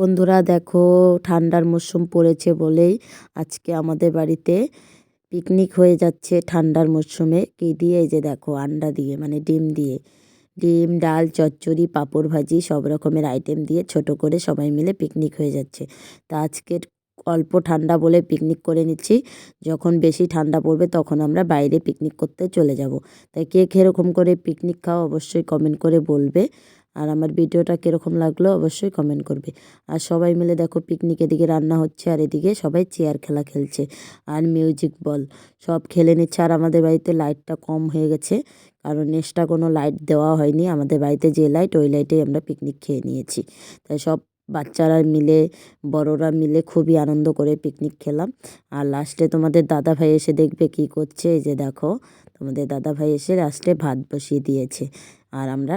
বন্ধুরা দেখো ঠান্ডার মরশুম পড়েছে বলেই আজকে আমাদের বাড়িতে পিকনিক হয়ে যাচ্ছে ঠান্ডার মরশুমে। কী দিয়ে? এই যে দেখো আন্ডা দিয়ে মানে ডিম দিয়ে। ডিম, ডাল, চচ্চড়ি, পাঁপড় ভাজি সব রকমের আইটেম দিয়ে ছোট করে সবাই মিলে পিকনিক হয়ে যাচ্ছে। তা আজকের অল্প ঠান্ডা বলে পিকনিক করে নিচ্ছি। যখন বেশি ঠান্ডা পড়বে তখন আমরা বাইরে পিকনিক করতে চলে যাব। তাই কে কীরকম করে পিকনিক খাও অবশ্যই কমেন্ট করে বলবে। আর আমার ভিডিওটা কীরকম লাগল অবশ্যই কমেন্ট করবে। আর সবাই মিলে দেখো পিকনিক এদিকে রান্না হচ্ছে আর এদিকে সবাই চেয়ার খেলা খেলছে আর মিউজিক বল সব খেলে নিচ্ছে। আর আমাদের বাড়িতে লাইটটা কম হয়ে গেছে কারণ এক্সট্রা কোনো লাইট দেওয়া হয়নি। আমাদের বাড়িতে যে লাইট ওই লাইটেই আমরা পিকনিক খেয়ে নিয়েছি। তাই সব বাচ্চারা মিলে, বড়রা মিলে খুবই আনন্দ করে পিকনিক খেলাম। আর লাস্টে তোমাদের দাদা ভাই এসে দেখবে কি করছে, এই যে দেখো তোমাদের দাদা ভাই এসে লাস্টে ভাত বসিয়ে দিয়েছে। আর আমরা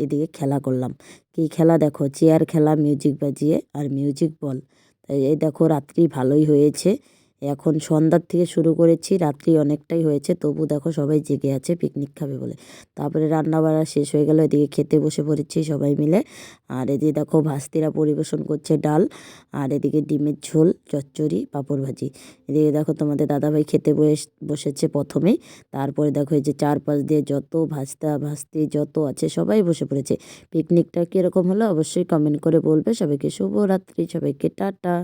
এদিকে খেলা করলাম। কি খেলা দেখো? চেয়ার খেলা মিউজিক বাজিয়ে আর মিউজিক বল। তাই এই দেখো রাত্রি ভালোই হয়েছে। এখন সন্ধ্যার থেকে শুরু করেছি, রাত্রি অনেকটাই হয়েছে, তবু দেখো সবাই জেগে আছে পিকনিক খাবে বলে। তারপরে রান্না বাড়া শেষ হয়ে গেল, এদিকে খেতে বসে পড়েছি সবাই মিলে। আর এদিকে দেখো ভাস্তিরা পরিবেশন করছে ডাল, আর এদিকে ডিমের ঝোল, চচ্চড়ি, পাঁপড় ভাজি। এদিকে দেখো তোমাদের দাদাভাই খেতে বসেছে প্রথমেই তারপরে দেখো এই যে চারপাশ দিয়ে যত ভাস্তা, ভাস্তি যত আছে সবাই বসে পড়েছে। পিকনিকটা কীরকম হলো অবশ্যই কমেন্ট করে বলবে। সবাইকে শুভরাত্রি, সবাইকে টাটা।